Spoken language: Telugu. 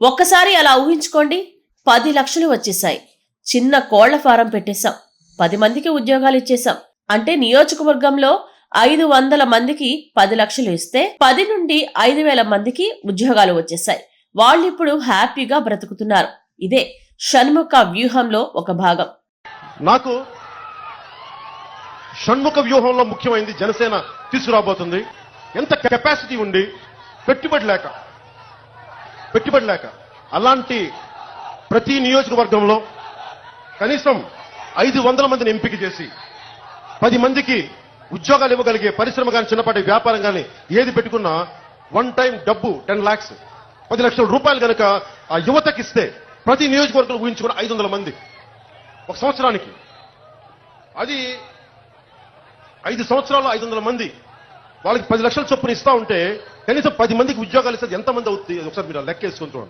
ఒక్కసారి అలా ఊహించుకోండి పది లక్షలు వచ్చేసాయి చిన్న కోళ్ళ ఫారం పెట్టేశాం. పది మందికి ఉద్యోగాలు ఇచ్చేశాం. అంటే నియోజకవర్గంలో ఐదు వందల మందికి పది లక్షలు ఇస్తే పది నుండి ఐదు వేల మందికి ఉద్యోగాలు వచ్చేసాయి వాళ్ళిప్పుడు హ్యాపీగా బ్రతుకుతున్నారు. ఇదే షణ్ముఖ వ్యూహంలో ఒక భాగం. నాకు షణ్ముఖ వ్యూహంలో ముఖ్యమైనది జనసేన తీసుకురాబోతుంది. ఎంత కెపాసిటీ ఉండి పెట్టుబడి లేక. పెట్టుబడి లేక అలాంటి ప్రతి నియోజకవర్గంలో కనీసం ఐదు వందల మందిని ఎంపిక చేసి పది మందికి ఉద్యోగాలు ఇవ్వగలిగే పరిశ్రమ కానీ చిన్నపాటి వ్యాపారం కానీ ఏది పెట్టుకున్నా వన్ టైం డబ్బు టెన్ లాక్స్ పది లక్షల రూపాయలు కనుక ఆ యువతకి ఇస్తే ప్రతి నియోజకవర్గంలో ఊహించుకున్న ఐదు వందల మంది. ఒక సంవత్సరానికి. అది ఐదు సంవత్సరాలు ఐదు వందల మంది వాళ్ళకి పది లక్షల చొప్పున ఇస్తా ఉంటే కనీసం పది మందికి ఉద్యోగాలు ఇస్తే ఎంతమంది అవుతుంది ఒకసారి మీరు లెక్క వేసుకొని చూడండి.